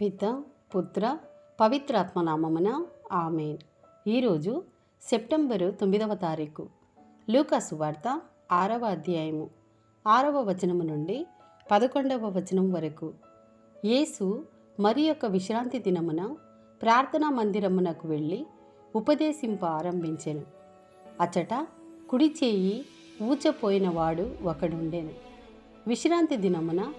పిత పుత్ర పవిత్రాత్మనామమున ఆమెన్. ఈరోజు సెప్టెంబరు తొమ్మిదవ తారీఖు. లూకాసు వార్త ఆరవ అధ్యాయము. ఆరవ వచనము నుండి పదకొండవ వచనం వరకు. యేసు మరి యొక్క విశ్రాంతి దినమున ప్రార్థనా మందిరమునకు వెళ్ళి ఉపదేశింప ఆరంభించెను. అచట కుడి చేయి ఊచపోయిన వాడు ఒకడుండెను. విశ్రాంతి దినమున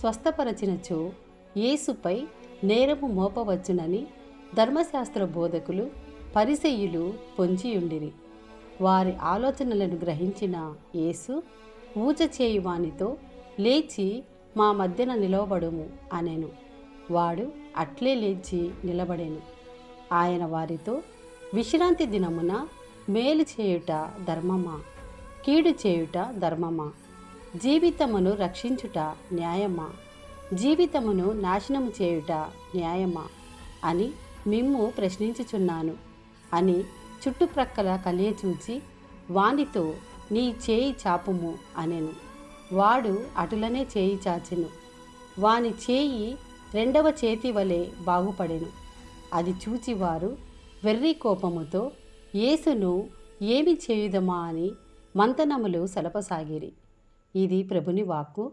స్వస్థపరచినచో యేసుపై నేరము మోపవచ్చునని ధర్మశాస్త్ర బోధకులు పరిసయ్యులు పొంచియుండిరి. వారి ఆలోచనలను గ్రహించిన యేసు ఊచ చేయువానితో లేచి మా మధ్యన నిలవబడుము అనెను. వాడు అట్లే లేచి నిలబడేను. ఆయన వారితో విశ్రాంతి దినమున మేలు చేయుట ధర్మమా? కీడు చేయుట ధర్మమా? జీవితమును రక్షించుట న్యాయమా? జీవితమును నాశనము చేయుట న్యాయమా అని మిమ్ము ప్రశ్నించుచున్నాను అని చుట్టుప్రక్కల కలియ చూచి వానితో నీ చేయి చాపుము అనెను. వాడు అటులనే చేయి చాచెను. వాని చేయి రెండవ చేతి వలె బాగుపడెను. అది చూచి వారు వెర్రి కోపముతో యేసును ఏమి చేయుదమా అని మంతనములు సలపసాగిరి. ఇది ప్రభుని వాక్కు.